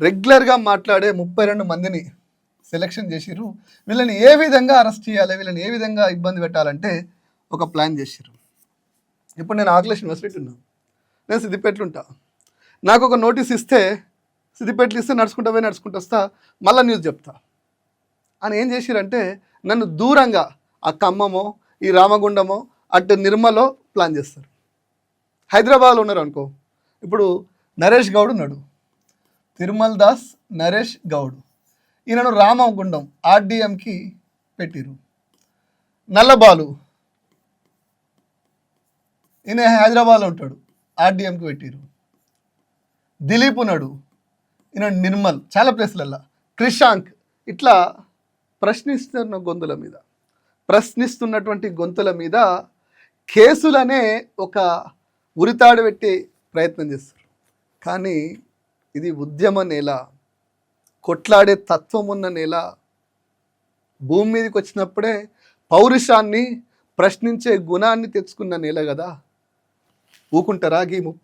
రెగ్యులర్గా మాట్లాడే ముప్పై రెండు మందిని సెలెక్షన్ చేసిర్రు. వీళ్ళని ఏ విధంగా అరెస్ట్ చేయాలి వీళ్ళని ఏ విధంగా ఇబ్బంది పెట్టాలంటే ఒక ప్లాన్ చేసిర్రు. ఇప్పుడు నేను ఆకలేష్ యూనివర్సిటీ ఉన్నా. నేను సిద్దిపేటలో ఉంటా. నాకు ఒక నోటీస్ ఇస్తే సిద్దిపేటలు ఇస్తే నడుచుకుంటా పోయి నడుచుకుంటూ వస్తా మళ్ళీ న్యూస్ చెప్తా. అని ఏం చేసిరంటే నన్ను దూరంగా ఆ ఖమ్మమో ఈ రామగుండమో అటు నిర్మలో ప్లాన్ చేస్తారు. హైదరాబాద్లో ఉన్నారు అనుకో ఇప్పుడు నరేష్ గౌడ్ ఉన్నాడు. తిరుమల్ దాస్ నరేష్ గౌడ్. ఈయనను రామగుండం ఆర్డిఎంకి పెట్టిరు నల్లబాలు. ఈయన హైదరాబాద్లో ఉంటాడు ఆర్డిఎంకి పెట్టిరు దిలీప్ ఉన్నాడు ఈయన నిర్మల్ చాలా ప్లేస్లల్లో. క్రిషాంక్ ఇట్లా ప్రశ్నిస్తున్న గొంతుల మీద ప్రశ్నిస్తున్నటువంటి గొంతుల మీద కేసులనే ఒక ఉరితాడు పెట్టే ప్రయత్నం చేస్తారు. కానీ ఇది ఉద్యమ నేల. కొట్లాడే తత్వం ఉన్న నేల. భూమి మీదకి వచ్చినప్పుడే పౌరుషాన్ని ప్రశ్నించే గుణాన్ని తెచ్చుకున్న నేల కదా ఊకుంటారా ఈ ముప్పై?